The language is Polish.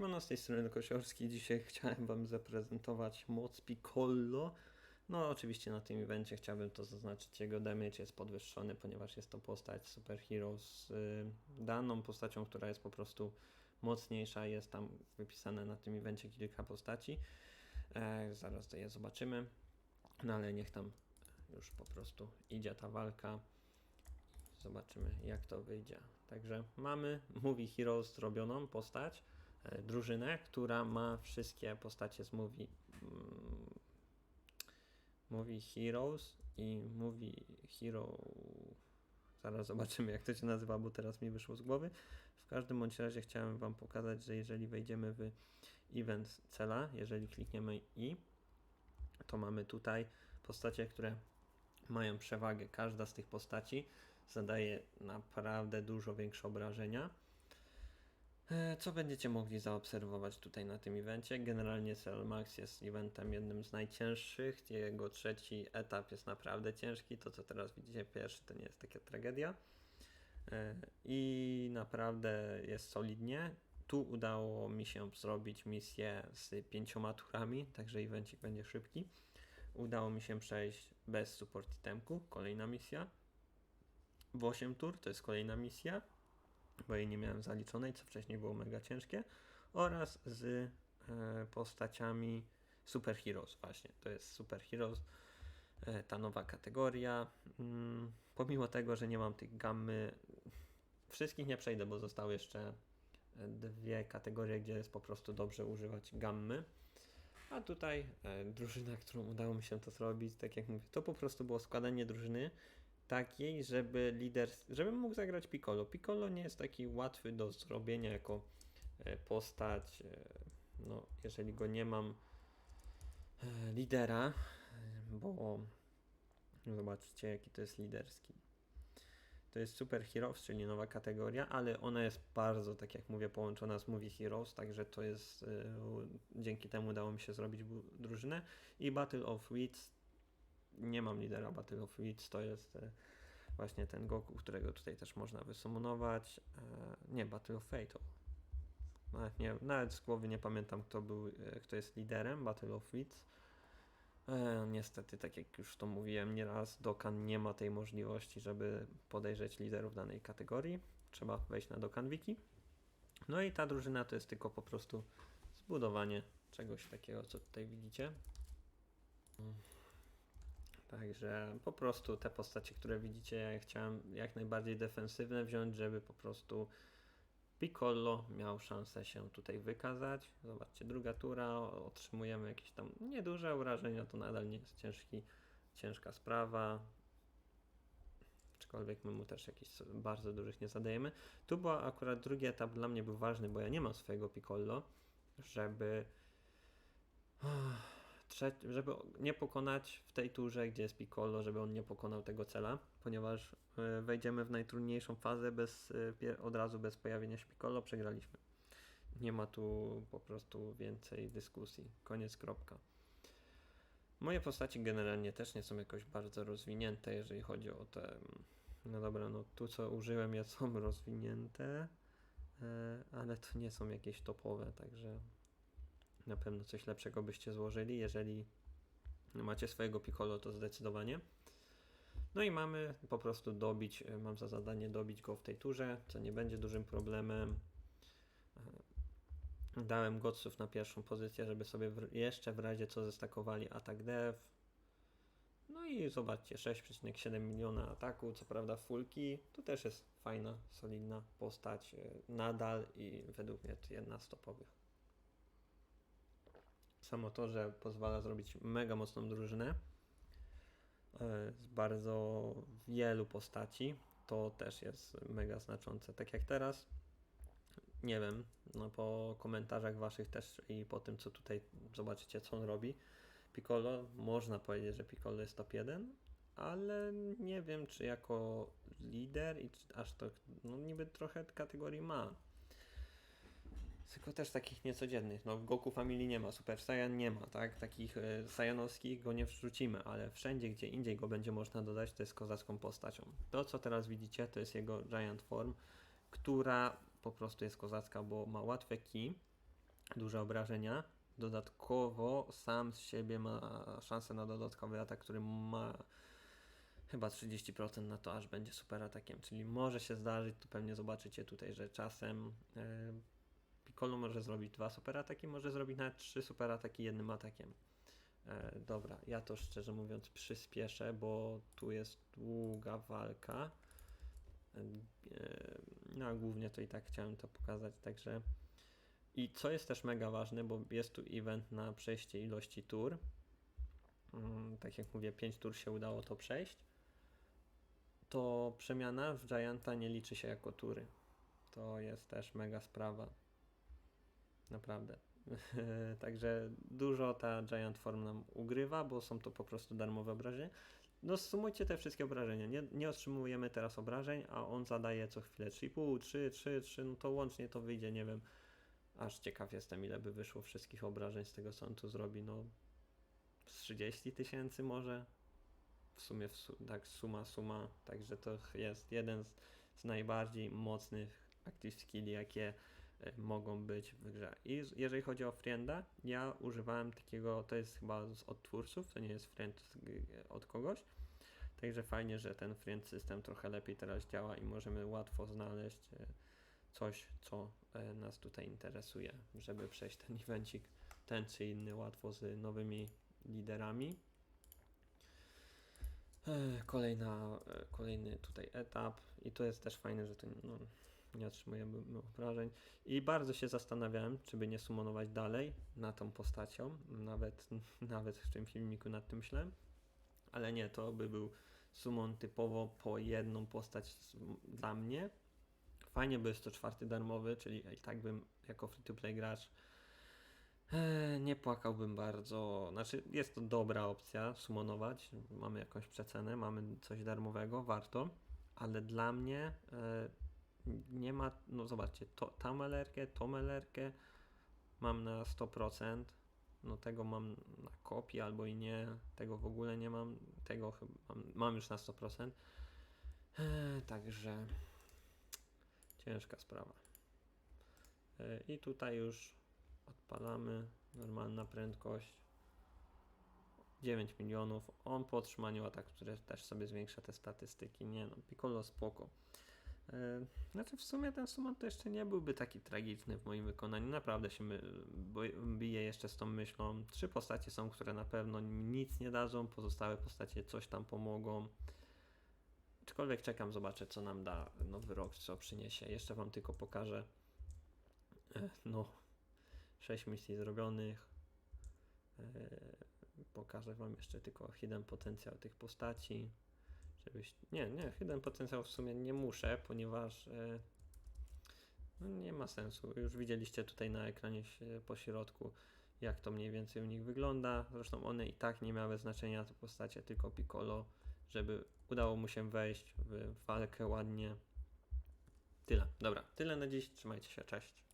Siemano, z tej strony Kosiorski. Dzisiaj chciałem Wam zaprezentować moc Piccolo. No oczywiście na tym evencie chciałbym to zaznaczyć, jego damage jest podwyższony, ponieważ jest to postać superhero z y, daną postacią, która jest po prostu mocniejsza. Jest tam wypisane na tym evencie kilka postaci. E, zaraz je zobaczymy. No ale niech tam już po prostu idzie ta walka. Zobaczymy, jak to wyjdzie. Także mamy Movie Heroes zrobioną postać, drużynę, która ma wszystkie postacie z Movie, mm, movie Heroes i Movie Hero. Zaraz zobaczymy, jak to się nazywa, bo teraz mi wyszło z głowy. W każdym bądź razie chciałem Wam pokazać, że jeżeli wejdziemy w event cela, jeżeli klikniemy i, to mamy tutaj postacie, które mają przewagę. Każda z tych postaci zadaje naprawdę dużo większe obrażenia. E, Co będziecie mogli zaobserwować tutaj na tym evencie? Generalnie Cell Max jest eventem jednym z najcięższych. Jego trzeci etap jest naprawdę ciężki. To, co teraz widzicie, pierwszy to nie jest taka tragedia. E, I naprawdę jest solidnie. Tu udało mi się zrobić misję z pięcioma turami, także evencik będzie szybki. Udało mi się przejść bez support itemku, kolejna misja w 8 tur, to jest kolejna misja, bo jej nie miałem zaliczonej, co wcześniej było mega ciężkie, oraz z e, postaciami Super Heroes właśnie, to jest Super Heroes, e, ta nowa kategoria. Mm, pomimo tego, że nie mam tych gammy, wszystkich nie przejdę, bo zostały jeszcze dwie kategorie, gdzie jest po prostu dobrze używać gammy. A tutaj e, drużyna, którą udało mi się to zrobić, tak jak mówię, to po prostu było składanie drużyny takiej, żeby lider, żebym mógł zagrać Piccolo. Piccolo nie jest taki łatwy do zrobienia jako e, postać, e, no jeżeli go nie mam e, lidera, bo zobaczcie jaki to jest liderski. To jest Super Heroes, czyli nowa kategoria, ale ona jest bardzo, tak jak mówię, połączona z Movie Heroes, także to jest, dzięki temu udało mi się zrobić drużynę. I Battle of Wits, nie mam lidera Battle of to jest e, właśnie ten Goku, którego tutaj też można wysumonować. E, nie, Battle of Fate. Nawet, nie, nawet z głowy nie pamiętam, kto był, e, kto jest liderem Battle of Wits. Niestety, tak jak już to mówiłem nieraz, Dokkan nie ma tej możliwości, żeby podejrzeć liderów danej kategorii. Trzeba wejść na Dokkan Wiki. No i ta drużyna to jest tylko po prostu zbudowanie czegoś takiego, co tutaj widzicie. Także po prostu te postacie, które widzicie, ja chciałem jak najbardziej defensywne wziąć, żeby po prostu Piccolo miał szansę się tutaj wykazać. Zobaczcie, druga tura, otrzymujemy jakieś tam nieduże obrażenia, to nadal nie jest ciężki, ciężka sprawa. Aczkolwiek my mu też jakichś bardzo dużych nie zadajemy. Tu była akurat drugi etap dla mnie był ważny, bo ja nie mam swojego Piccolo, żeby trze- żeby nie pokonać w tej turze, gdzie jest Piccolo, żeby on nie pokonał tego cela, ponieważ e, wejdziemy w najtrudniejszą fazę bez, e, od razu bez pojawienia się Piccolo, przegraliśmy. Nie ma tu po prostu więcej dyskusji. Koniec, kropka. Moje postaci generalnie też nie są jakoś bardzo rozwinięte, jeżeli chodzi o te. mm, No dobra, no tu co użyłem, je są rozwinięte, e, ale to nie są jakieś topowe, także na pewno coś lepszego byście złożyli. Jeżeli macie swojego Piccolo, to zdecydowanie. No i mamy po prostu dobić, e, mam za zadanie dobić go w tej turze, co nie będzie dużym problemem. E, Dałem Gotsów na pierwszą pozycję, żeby sobie jeszcze w razie co zestakowali atak dev. No i zobaczcie, 6,7 miliona ataku, co prawda fulki, to też jest fajna, solidna postać e, nadal i według mnie jedna z topowych. Samo to, że pozwala zrobić mega mocną drużynę e, z bardzo wielu postaci, to też jest mega znaczące. Tak jak teraz, nie wiem, no po komentarzach waszych też i po tym, co tutaj zobaczycie, co on robi. Piccolo, można powiedzieć, że Piccolo jest top 1, ale nie wiem, czy jako lider i czy aż to, no niby trochę kategorii ma. Tylko też takich niecodziennych. No w Goku Family nie ma, Super Saiyan nie ma, tak? Takich e, Saiyanowskich go nie wrzucimy, ale wszędzie, gdzie indziej go będzie można dodać, to jest kozacką postacią. To, co teraz widzicie, to jest jego Giant Form, która po prostu jest kozacka, bo ma łatwe ki, duże obrażenia. Dodatkowo sam z siebie ma szansę na dodatkowy atak, który ma chyba 30% na to, aż będzie super atakiem. Czyli może się zdarzyć, to pewnie zobaczycie tutaj, że czasem e, Piccolo może zrobić dwa super ataki, może zrobić nawet trzy super ataki jednym atakiem. E, dobra, ja to szczerze mówiąc przyspieszę, bo tu jest długa walka. E, no a głównie to i tak chciałem to pokazać, także i co jest też mega ważne, bo jest tu event na przejście ilości tur. Mm, tak jak mówię, 5 tur się udało to przejść. To przemiana w Gianta nie liczy się jako tury. To jest też mega sprawa. Naprawdę. Także dużo ta Giant Form nam ugrywa, bo są to po prostu darmowe obrażenia. No sumujcie te wszystkie obrażenia. Nie, nie otrzymujemy teraz obrażeń, a on zadaje co chwilę 3,5, 3, 3, 3, no to łącznie to wyjdzie, nie wiem. Aż ciekaw jestem, ile by wyszło wszystkich obrażeń z tego, co on tu zrobi. No, z 30 tysięcy może. W sumie, w su tak, suma, suma. Także to jest jeden z, z najbardziej mocnych active skilli, jakie mogą być w grze. I jeżeli chodzi o frienda, ja używałem takiego, to jest chyba od twórców, to nie jest friend od kogoś. Także fajnie, że ten friend system trochę lepiej teraz działa i możemy łatwo znaleźć e, coś, co e, nas tutaj interesuje, żeby przejść ten evencik, ten czy inny łatwo z nowymi liderami. E, Kolejna, e, kolejny tutaj etap i to jest też fajne, że to no, nie otrzymujemy obrażeń i bardzo się zastanawiałem, czy by nie sumonować dalej na tą postacią, nawet, nawet w tym filmiku nad tym myślałem, ale nie, to by był sumon typowo po jedną postać dla mnie, Fajnie, bo jest to czwarty darmowy, czyli i tak bym jako free-to-play gracz e, nie płakałbym bardzo. Znaczy, jest to dobra opcja sumonować. Mamy jakąś przecenę, mamy coś darmowego, warto, ale dla mnie e, nie ma. No zobaczcie, to, tą melerkę, tą melerkę mam na 100%. No tego mam na kopii albo i nie, tego w ogóle nie mam, tego chyba mam, mam już na 100%. E, także ciężka sprawa. E, I tutaj już odpalamy, normalna prędkość. 9 milionów. On po otrzymaniu ataku, który też sobie zwiększa te statystyki. Nie no, Piccolo spoko. E, Znaczy w sumie ten summon to jeszcze nie byłby taki tragiczny w moim wykonaniu. Naprawdę się biję jeszcze z tą myślą. Trzy postacie są, które na pewno nic nie dadzą, pozostałe postacie coś tam pomogą. Aczkolwiek czekam, zobaczę co nam da nowy rok, co przyniesie. Jeszcze Wam tylko pokażę. e, No, 6 misji zrobionych. E, Pokażę Wam jeszcze tylko hidden potencjał tych postaci. Żebyś... Nie, nie, hidden potencjał w sumie nie muszę, ponieważ e, no nie ma sensu. Już widzieliście tutaj na ekranie po środku, jak to mniej więcej u nich wygląda. Zresztą one i tak nie miały znaczenia, te postacie, tylko Piccolo, żeby udało mu się wejść w walkę ładnie. Tyle. Dobra, tyle na dziś. Trzymajcie się, cześć.